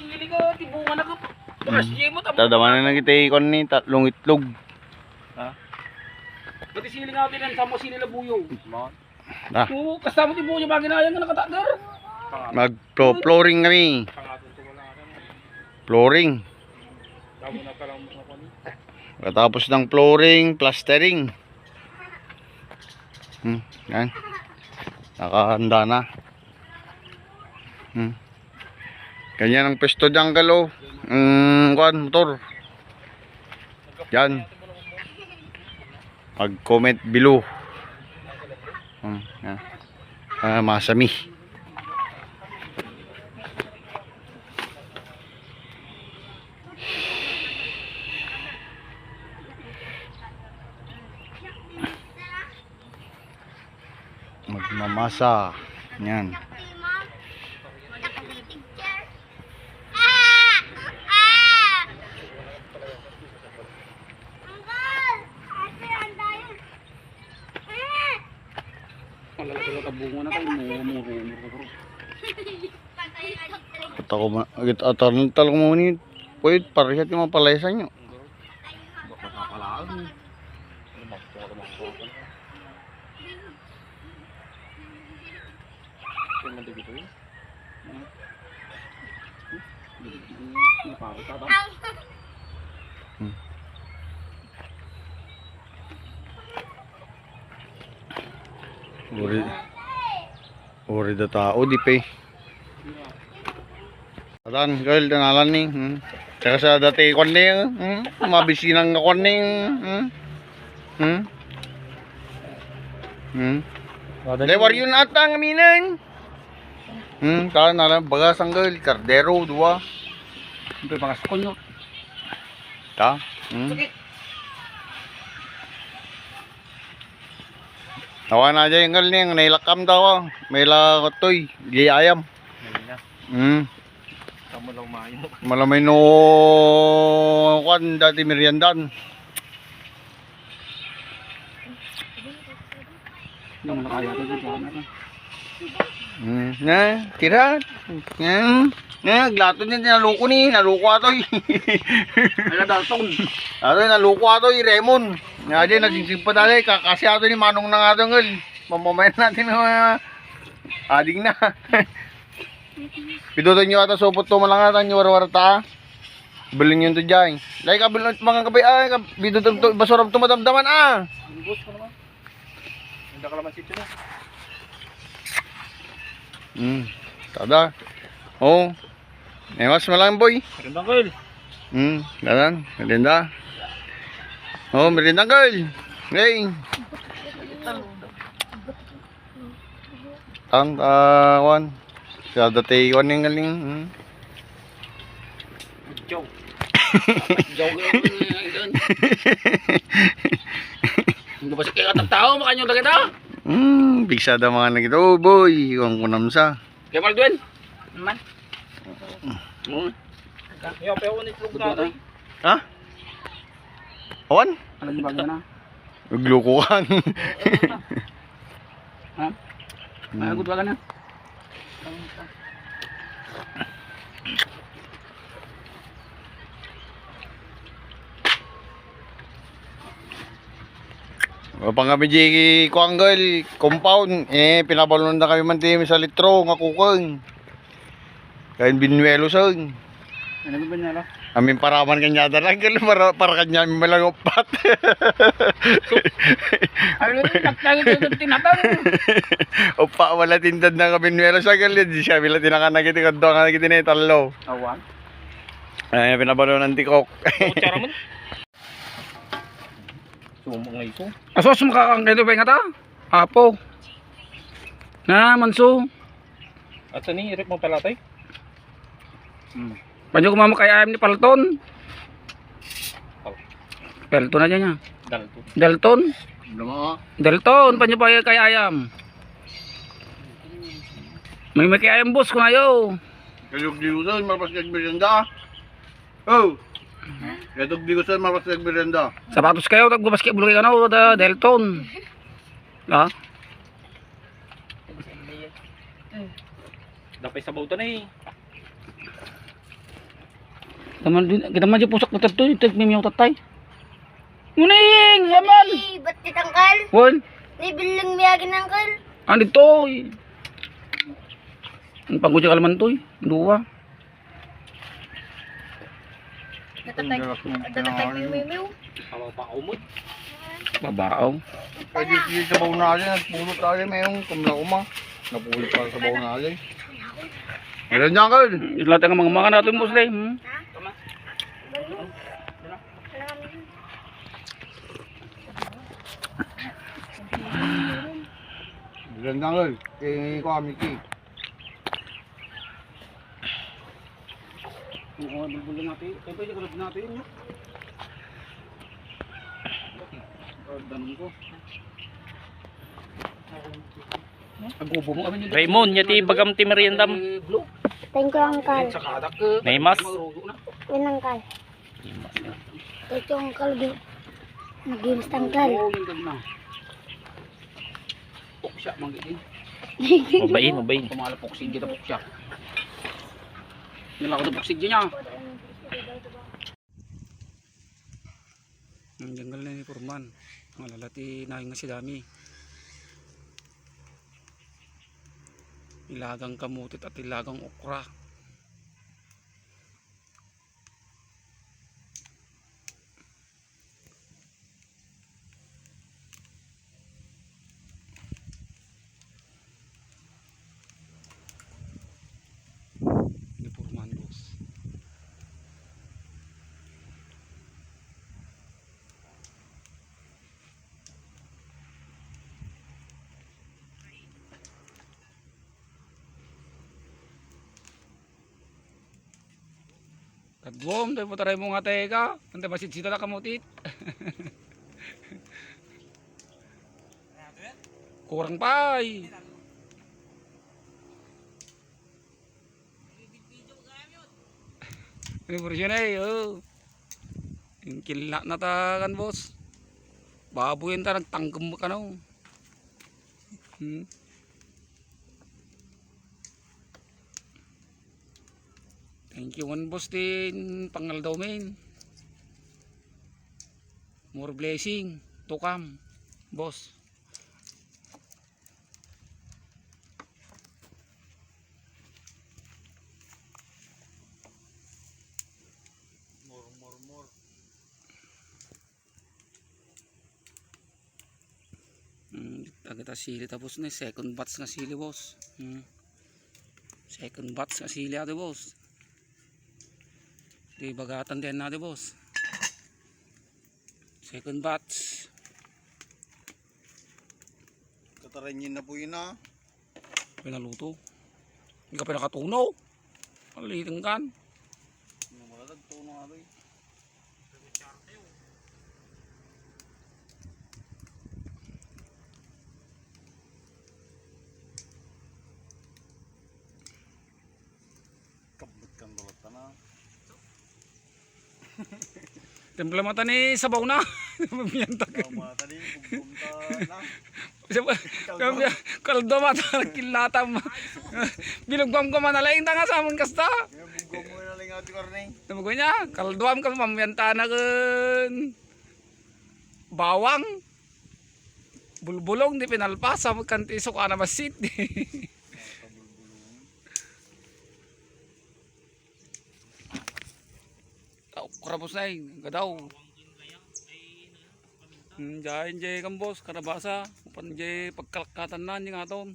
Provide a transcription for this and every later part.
sili ka, tibungan na ka. Baka Hmm. mo, tamo. Tadaman na kita ikon ni tatlong itlog. Pati sili nga din, sama sili na buyong. Ah, Oo, kasama tibungan yung bagay na yan nga nakatagar. mag-flooring kami. Flooring. Katapos ng flooring, plastering. Hmm, yan. Nakahanda na. Hmm. Ganyan ang pesto dyan, kalo. Mm, kuan, motor. Yan. Mag-comment below. Hmm. Ah, masami. Magmamasa. Yan. Malalaki na tabungan na kayo, mumuro-muro ka bro. At ako ma... At atarang talong mo ni... Pwede, parehit yung mga palaysan nyo. Ba? Uri... Uri da tao, di pe. Atan, girl, tanalan ni. Hmm. Tsaka sa dati kwan ni, hmm. Mabisinang na kwan ni, hmm. Hmm. Hmm. Dahil war yun ata ang aminan. Hmm, kaya nalang bagas ang girl, kardero, dua. Ito yung mga sakonyo. Ta? Hmm. Tawa na dyan yung girl niya, nailakam daw ah. May lakotoy, di ayam. Hmm. Kamu lang mayo. Malamay no kwan dati meriendan. Yung nakaya ko dito. ano? Hmm. Na, tira. Yan. Na, glato niya naluko ni, naluko ato. Ay, dalton. ato naluko ato i Raymond. Nga di nagsingsing pa dali kakasi ato ni Manong na nga ngel. Mamamayan natin uh, ading na. Pidutan nyo ata supot to malangatan nyo warwarta. Bilin nyo to dyan. Lagi ka bilin mga kabay ay bidutan to basuram to madamdaman ah. Bus ko naman. Hindi ka naman sityo na. Hmm. Tada. Oh. Ewas malang boy. Magandang girl. Hmm. Dadan. Merinda. Oh, merinda girl. Hey. Tang kawan. Sa dati wan ning galing. Hmm. Joke. Joke yun. Hindi ba sa kaya katang tao? Makanyong lagi na. Hmm, bigsada mga nagito. Oh boy, iwan ko namsa. Kaya Maldwin. Man. Oo. Yo, pero ulit lug na. Ha? Awan? Ano bagay na? Nagluko kan. Ha? Ay, bagay na. O pang kami di kuanggal, compound, eh pinabalon na kami man di sa litro nga kukong. Kain binuelo sa Ano ba la? Amin paraman kanya dalang kal para para kanya malang upat. Ano yung tatlangin ito tinatang? Upa wala tindad na kami binuelo sa kal di siya bila tinakana kiti kadto nga kiti na talo. Awan. Ay pinabalon ng tikok. Kutsara mo. Sumong nga iso. Asos makakangkay ito ba nga ta? Apo. Na, manso. At sa ni, irip mo palatay? Hmm. Panyo kumama kay ayam ni Palton. Palton na dyan niya. Dalton. Dalton. Dalton, panyo pa kay ayam. May may kay ayam boss ko na yo. Kalog diusan mapas kag merienda. Oh. Kalog diusan mapas kag merienda. Sapatos kayo, tagbabasketball kayo ano, da, Delton. Ha? Dapat sa bautan eh. Kaman din, kita man di pusak na tato, ito may miyaw tatay. Muning, yaman. Hey, ba't titangkal? Wan, Ni bilang miyagin angkal. ano to? Ang pagkutya kalaman to. Dua. Natatay, natatay yung mimiw. Babaaw. Pwede sige sa baon natin, nagpulot tayo mayroong kumla kuma. Napulot para sa baon natin. Meron dyan, Uncle. Lahat ng mga mga natin Muslim. Hmm? Meron dyan, Uncle. Kaya ko kami ki. Oo, bulbulan natin. Kaya pwede kalab natin. No? Ganun ko. Agubo mo. Raymond, yati bagam ti meriendam. Thank you, ka. Naimas. Magrugo na. Yun, angkal. Ito, angkal. Nag-games ganda. Puksya, manggiging. Mabain, mabain. Kumala puksig kita puksya. Nila ko puksig niya. Ang janggal na ni Purman. Malalati na yung si dami. Ilagang kamutit at ilagang okra. Ni Purman boss. Kadwom, tayo po taray mo nga teka. Ante masidsita na kamutit. Kurang pa ay. Ini version ay, oh. Yung kila na ta kan boss. Baboy ta nagtanggam ka no. Hmm. Thank you one boss din pangal daw main. More blessing to come, boss. More, more, more. Hmm, kita sili tapos na second batch nga sili boss. Hmm. Second batch nga sili ate boss. Di bagatan din natin boss. Second batch. Kataranyin na po yun ah. Pinaluto. Hindi ka pa nakatunaw. Palitin kan. Malalag to na nga rin. Kabot kang balot na. Templa mata ni sabaw na. Mabiyanta ka. Tama tali, bumta na. Kaldo mata kilatam. Bilugwam ko manalaing tanga sa amon kasta. Bugong mo na lang ati karne. Tamago niya, kalduam ka mamiyanta na kun bawang. Bulbulong di pinalpas sa magkantiso ka na masit. Eh, gadaw. Hmm, jayan jay kambos, karabasa, upan jay pagkalakatan na yung aton.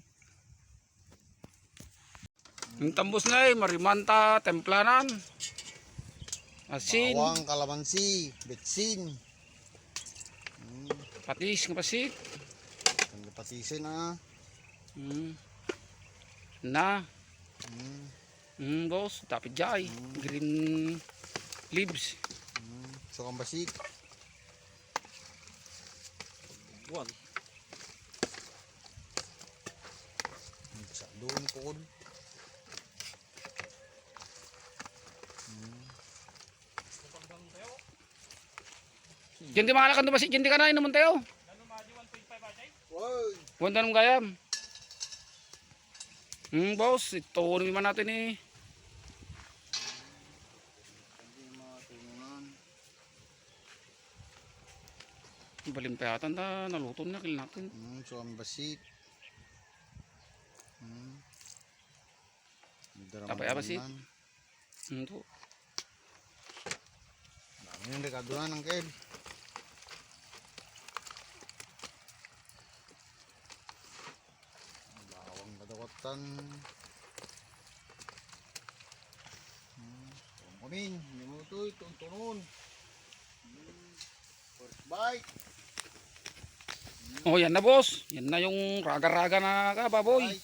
Yung tambos na eh, marimanta, templanan. Asin, Bawang, kalamansi, betsin. patis nga pasit. Kanda patisin ah. Hmm. Na, Hmm. hmm, boss, tapit jay. Green leaves. Hmm. So kang basik. Buwan. Sa doon po. Diyan di makalakan to pasit, diyan di ka na naman tayo. Wow. Wanda nung gayam. Hmm, boss, ito naman natin eh. Balim pa yata na naluto na kill natin. Hmm, so ang basit. Darama Apa- apa sih? naman. Hmm, to. Dami yung rekado na ng kel. Bawang kadawatan. Hmm. Kumin. Hindi mo ito. Itong tunon. Hmm. First bite. Oh, yan na boss. Yan na yung raga-raga na kababoy. Bite.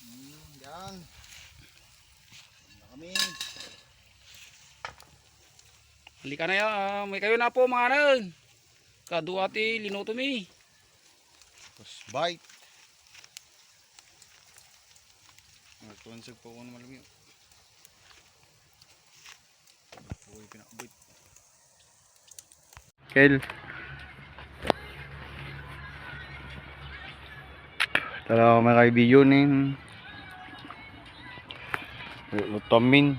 Hmm, yan. Yan kami. Halika na yan. ah, may kayo na po mga anan. Kaduati, linuto mi. First bite. Nagtuansag po ako ng malami. Uy, pinakabit. Kail. Tara ako may kaibiganin. tomin.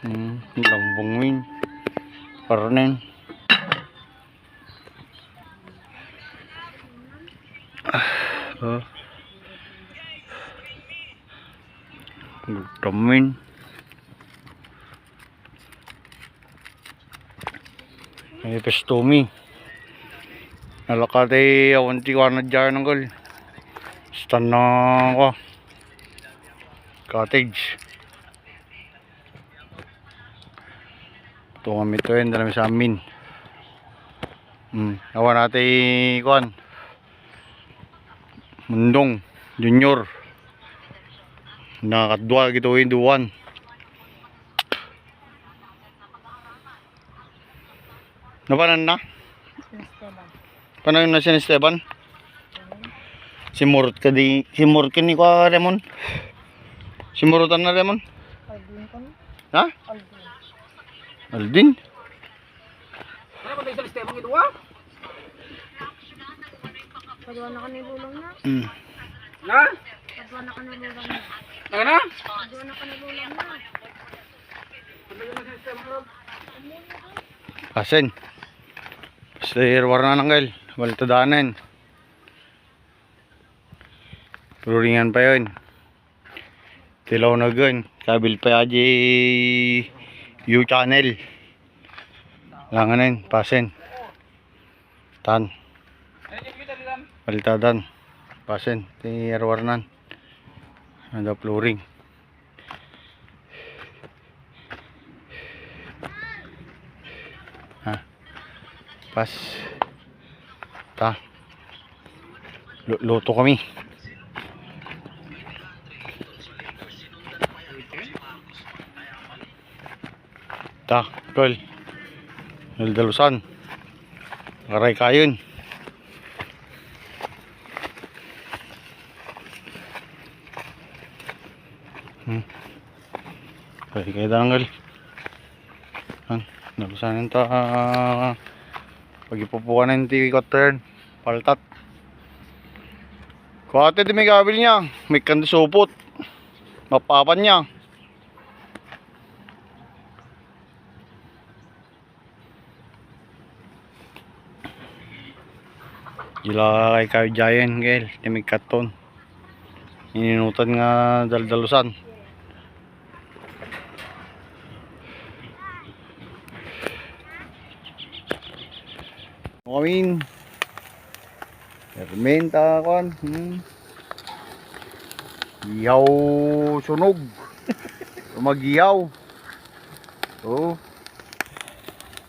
Hmm, lambungin. Parnen. Ah, ah. oh. tomin. May pestumi. Nalakatay awan ti na dyan ng gol. Stan na ko. Cottage. Ito kami ito yun. Dala sa amin. Hmm. Awan natin kuan. Mundong. Junior. Nakakadwa gito yung duwan. Napanan na? Esteban. Paano na si Esteban? Si Murot ka di, si Murot ka ni ko Remon. Si Murutan na Remon. Aldwin ko. Ha? Aldwin. Aldin. Ano ba tayo sa sistema ito ah? Padwa na ka ni Lulong na. Mm. Na? Padwa na ka ni Lulong na. Ano na? Padwa na ka ni Lulong na. Asen. Slayer war na nanggal. Baltadanan. Turingan pa yun. Tilaw na gun. Kabil pa yaji U channel. Langanin. Pasen. Tan. Baltadan. Pasen. Ti warnan. Ada flooring. Pas. Ta. Lu- Luto kami. Ta, tol. Naldalusan. Aray kayon. Hmm. Aray kayo tanggal. Han, nalusanin ta. Pag ipupukan ng TV ko turn, paltat. Kuwate di may gabil niya, may kandisupot. Mapapan niya. Gila kay kayo giant gel, may katon. Ininutan nga daldalusan. Kawin. Fermenta kon. Hmm. Iyaw sunog. Tumagiyaw. Oh.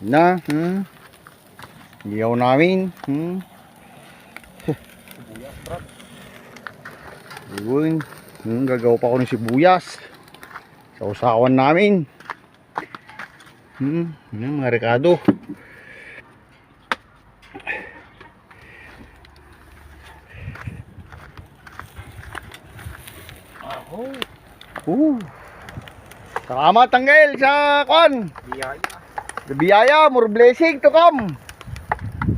Na, hmm. Iyaw namin. Hmm. Yun. Hmm, gagawa pa ako ng sibuyas. Sa usawan namin. Hmm, yun, mga rekado. Uh. Salamat Tanggel sa kon. Biyaya. Biyaya, more blessing to come.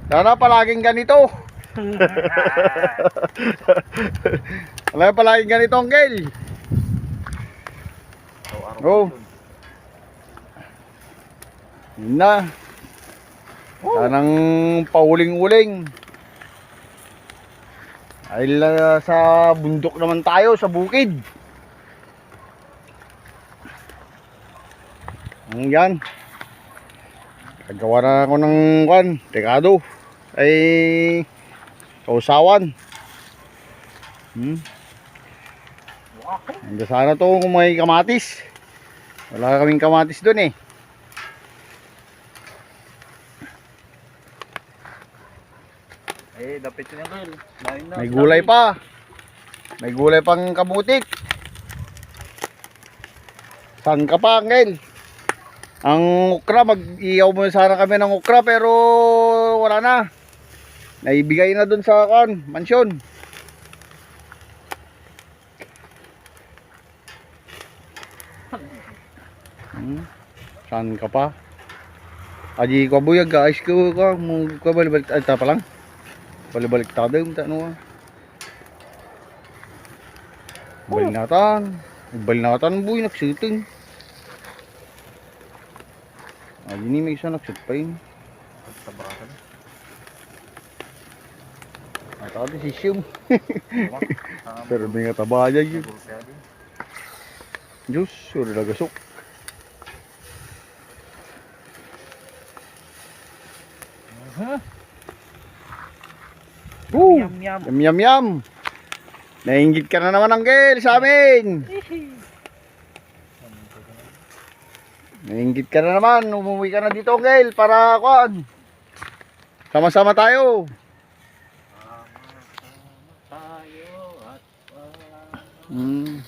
Sana palaging ganito. Sana palaging ganito, Tanggel. Oh. Yun na. Sanang pauling-uling. Dahil ah, sa bundok naman tayo, sa bukid. Ang yan. Nagawa na ako ng kwan, tekado. Ay, kausawan. Hmm. Handa sana to kung may kamatis. Wala kaming kamatis doon eh. Eh, dapat yun na. May gulay pa. May gulay pang kabutik. Saan ka pa, Angel? Ang ukra, mag-iyaw mo sana kami ng ukra pero wala na. Naibigay na dun sa kan, mansyon. Hmm. Saan ka pa? Aji ko buyag guys ko ko mo ko balik ay ta pa lang. Balik-balik ta daw ta no. Balik natan. Balik natan buy nagsiting. Ah, ini may isa nagsut pa yun. At ako si Shum. Pero may nga taba yun. Diyos, sure nagasok. Woo! Yum, yum. Yum yum yum. Nainggit ka na naman Angel sa amin. Nainggit ka na naman. Umuwi ka na dito Angel para kuan. Sama-sama tayo. Hmm.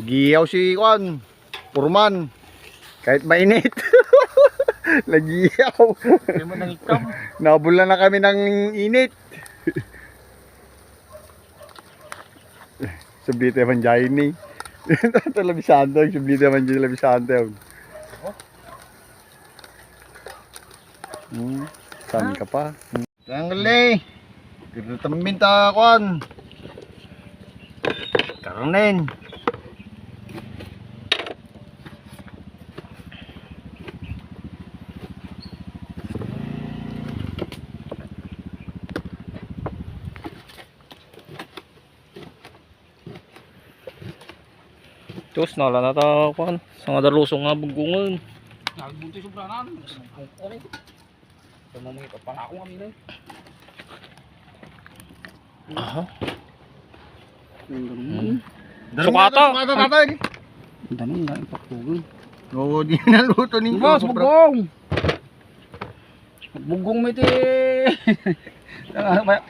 Giyaw si kuan. Purman. Kahit mainit. Ikam. Nabulan na kami ng init. Man dyan ni. Ito labisante, sublite man dyan labisante. Hmm, saan ka pa? Tanggali. Dito tamang minta kuan. Karnen. Tapos nala na ta kuan. Sa nga dalusong nga bugungon. Nagbunti sobranan. Okay. Sa mga mga pangako kami na. Aha. Hmm. Sukata. Sukata tatay. Ang dami nga ipaktugan. Oo, di naluto ninyo. Boss, Sobra- bugong. Bugong mo iti.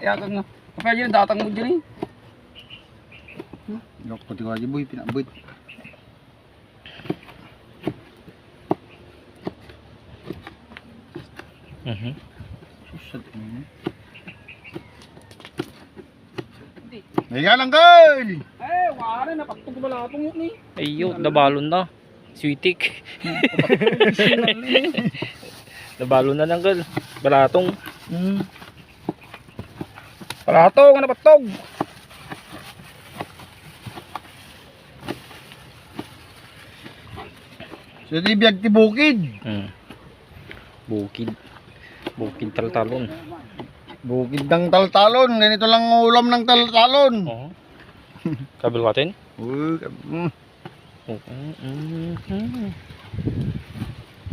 Yakang nga. Kapag yun, datang mo dyan eh. Yok, pati ko aja boy, pinabot. Mhm. Susad ini. Ayan lang, girl! Eh, wala na. Pagtog malatong yun eh. Ayo, dabalon na. Sweetik. Dabalon na lang gal. Balatong. Hmm. Palatong, ano patog? So, di biyag ti bukid. Hmm. Bukid. Bukid taltalon. Bukid ng taltalon. Ganito lang ang ulam ng taltalon. Oo. Kabil natin? Mm. Mhm.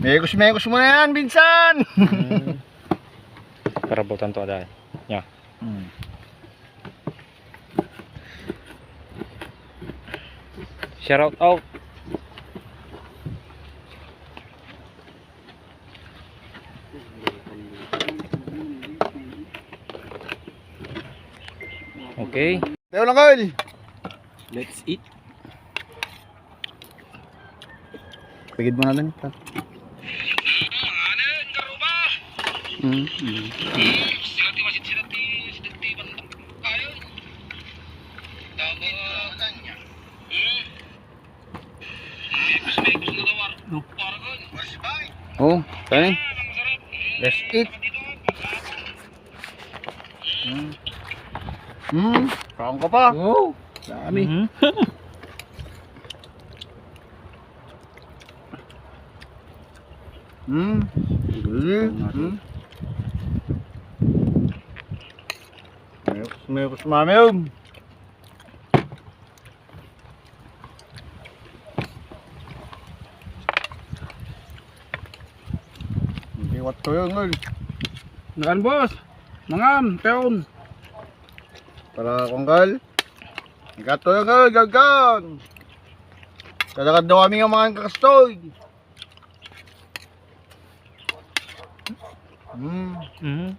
Mekos-mekos mo na yan, Binsan! Hmm. Para butan to ada. Ya. Hmm. Shout out. Okay. Tayo lang, girl! Let's eat. Pagid mo na lang. ito. Mm. Oh, tani. Let's eat. Hmm. Hmm. Kaon ka pa. Oo. Oh, dami. -hmm. hmm. Galing. Hmm. Mayroon, mayroon sa ko yun, Lord. Nakan, boss. Mangam, peon. Para konggal. Ikato yun, ngol. Gagan. Kalakad daw kami ng mga kakastoy. Hmm. Mhm.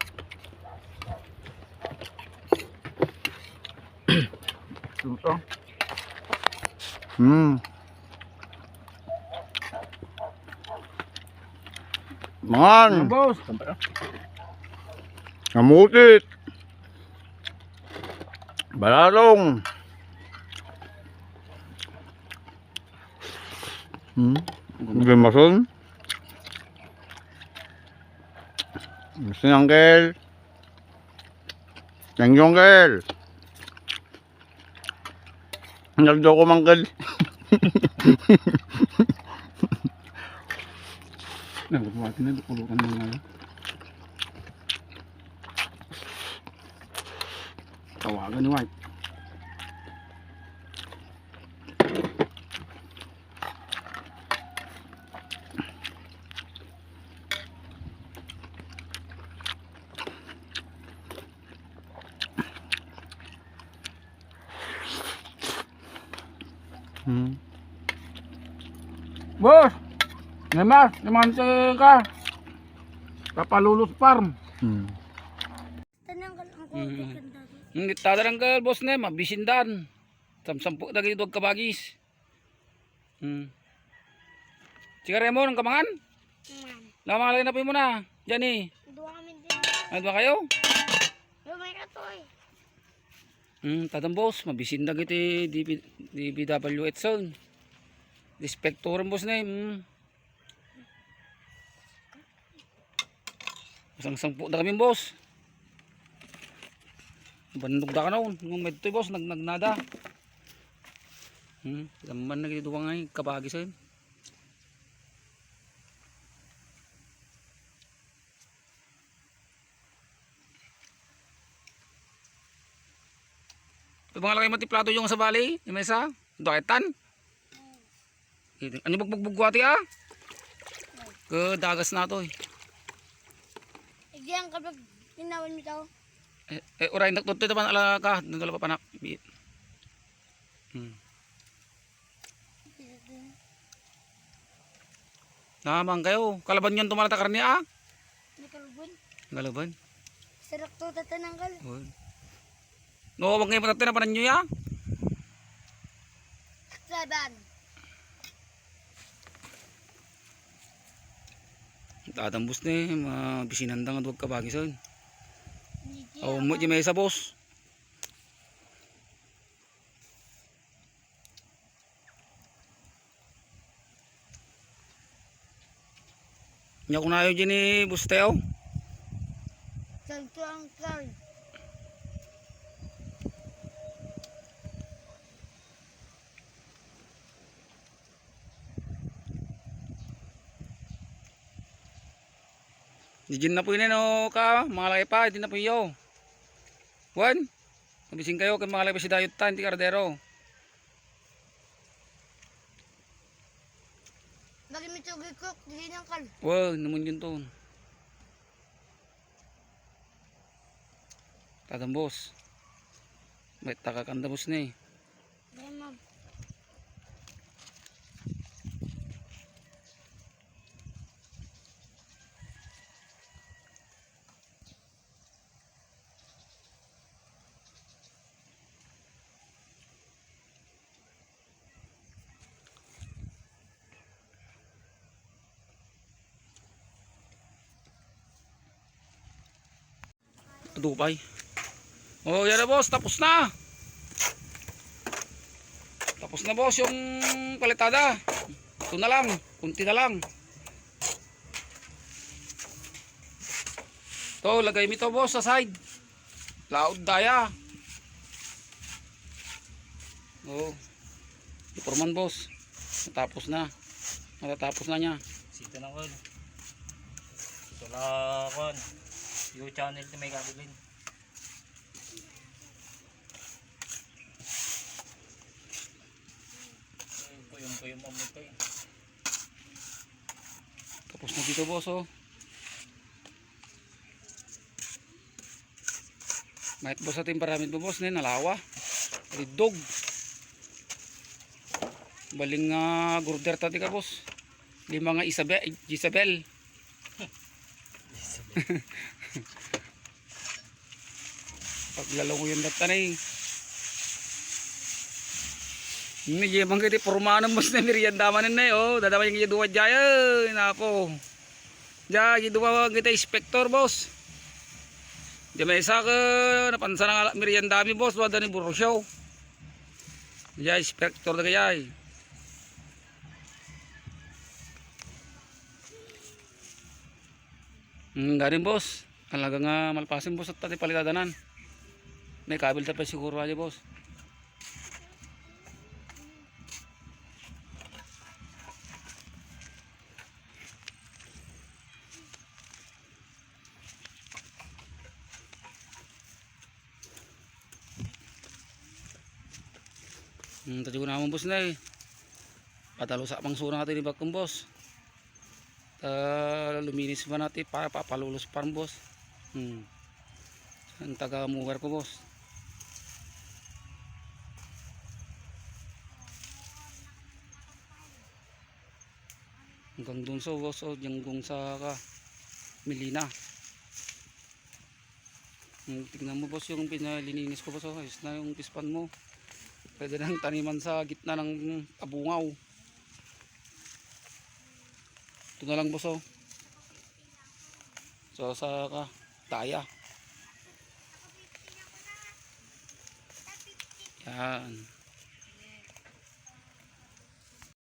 Ito. Hmm. Man, boss. namutit. Balalong. Hmm. Gamason. Gusto ni Uncle. Thank you, Uncle. Nagdo ko mangkal. Nagbubuhatin na, dukulukan mo nga. Tawagan ni White. Hmm. Boss! Neymar, limante ka. Kapalulot farm. Hmm. Tananggal ang Mm. konti ganda. Hindi tadarang ka, boss na, mabisindan. Samsampu na ganito kabagis. Hmm. Sigara mo ng kamangan? Man. Lamang lagi na po mo na. Diyan eh. Dua kami din. Ano ba kayo? Lumay ka to eh. Hmm, tadang boss, mabisinda kiti DB, DBW Edson. Dispektoran boss na eh. Hmm. Isang sampu na kami boss. Bandog da ka noon. Nung medto boss, nag nagnada. Hmm, laman na kiti duwang ay kabagi sa yun. Yung mga laki matiplado yung sa bali, yung mesa, doetan. Ano bagbugbugwati ah? Ke dagas na to eh. Hindi ang kapag tinawan mo to. Eh, eh uray nagtutoy tapan ala ka, nagala pa panak. Bi- Hmm. Namang kayo, kalaban yan tumalata karni ah. Hindi kalubon. Galaban. Sarap to tatananggal. Oh. No, wag ngayon patatin na panan nyo ya. Saban. Tatambos na eh, mabisinandang at wag kabagi sa yun. Hindi Oh, mo di mesa boss. Nya ko na yun dyan ni Busteo. Salto ang kal. Di dyan na po yun no ka, mga laki pa, di na po iyo. Juan, mabising kayo kay mga laki pa si Dayot Tan, di kardero. Bagi mo ito gikok. Hindi nang kal. Wow, naman yun to. Tatambos. May takakandamos na eh. Dahil Dupay. Oh, yan na boss, tapos na. Tapos na boss yung palitada. Ito na lang, kunti na lang. To, lagay mo to boss sa side. Loud daya. Oh. Iporman boss. Natapos na. Matatapos na niya. Sito na ko. Wala kon. Yung channel ni may kabilin. Ayun po yung po yung mamutoy. Tapos na dito boss oh. Mahit boss ating paramit mo boss na nalawa. Ridog. Baling nga gurder tati ka boss. Lima nga Isabel. Isabel. Paglalong yung data na eh. Ini je mang kiti perumahan mas na merienda manen na yo. Dada yung dua jaya napo. Ja dua kita inspektor bos. Di may isa ka napansa na merienda mi bos wada ni burusyaw. Ja inspektor na kaya. Hmm, galing bos. Alaga nga malpasin bos at tati palitadanan. May kabil tapos siguro aja bos. Hmm, tadi ko naman boss na eh. Patalo sa pang sura natin ni Bakong boss. Uh, luminis ba natin para papalulos pa rin boss. Hmm. Ang taga mugar ko boss. Hanggang dun sa boss o hanggang sa ka, Milina. Hmm, tingnan mo boss yung pinalininis ko boss. Oh. Ayos na yung pispan mo. Pwede nang taniman sa gitna ng abungaw. Ito na lang boss oh. So sa ka, taya. Yan.